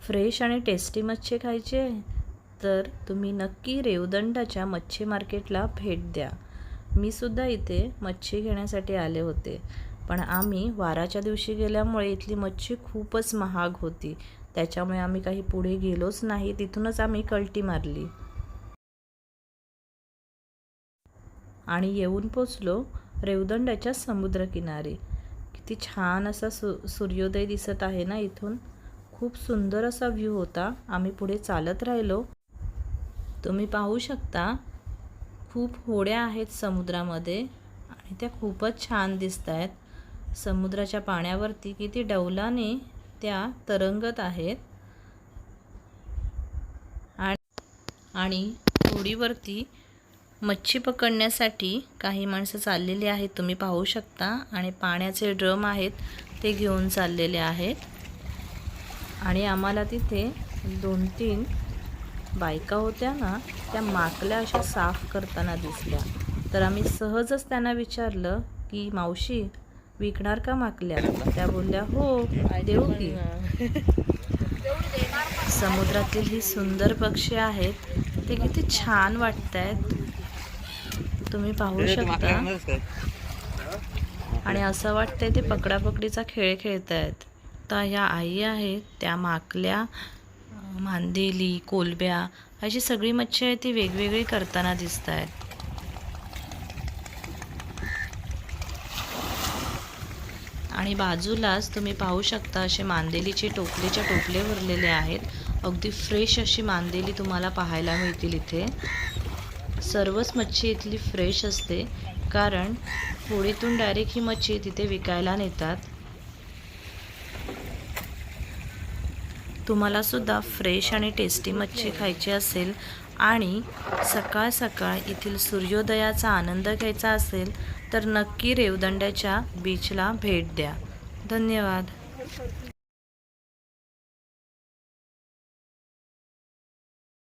Fresh आणि tasty मच्छी खायचे आहे तर तुम्ही नक्की रेवदंडाच्या मच्छी मार्केटला भेट द्या. मी सुद्धा इथे मच्छी घेण्यासाठी आले होते पण आम्ही वाराच्या दिवशी गेल्यामुळे इथली मच्छी खूपच महाग होती. त्याच्यामुळे आम्ही काही पुढे गेलोच नाही तिथूनच आम्ही कल्टी मारली. आणि येऊन पोचलो रेवदंडाच्या समुद्रकिनारी. किती छान असा सु सूर्योदय दिसत आहे ना इथून? खूप सुंदर असा व्ह्यू होता. आम्ही पुढे चालत राहिलो. तुम्ही पाहू शकता खूप होड्या आहेत समुद्रामध्ये आणि त्या खूपच छान दिसत आहेत समुद्राच्या पाण्यावरती किती डौलाने त्या तरंगत आहेत. आणि आणि होडीवरती मच्छी पकडण्यासाठी काही माणसं चाललेली आहेत. तुम्ही पाहू शकता आणि पाण्याचे ड्रम आहेत ते घेऊन चाललेले आहेत. आणि आम्हाला तिथे दोन तीन बायका होत्या ना त्या माकल्या अशा साफ करताना दिसल्या. तर आम्ही सहजच त्यांना विचारलं की मावशी विकणार का माकल्या? त्या बोलल्या हो देऊ की. समुद्रातील ही सुंदर पक्षी आहेत ते किती छान वाटत आहेत तुम्ही पाहू शकता. आणि असं वाटतंय ते पकडापकडीचा खेळ खेळत आहेत आता ह्या आई आहेत त्या माकल्या मांदेली कोलब्या अशी सगळी मच्छी आहे ती वेगवेगळी करताना दिसत आहेत आणि बाजूलाच तुम्ही पाहू शकता असे मांदेलीचे टोपलेच्या टोपले भरलेले आहेत. अगदी फ्रेश अशी मांदेली तुम्हाला पाहायला मिळतील इथे. सर्वच मच्छी इथली फ्रेश असते कारण होळीतून डायरेक्ट ही मच्छी तिथे विकायला नेतात. तुम्हाला सुद्धा फ्रेश आणि टेस्टी मच्छी खायची असेल आणि सकाळ सकाळ येथील सूर्योदयाचा आनंद घ्यायचा असेल तर नक्की रेवदंड्याच्या बीचला भेट द्या. धन्यवाद.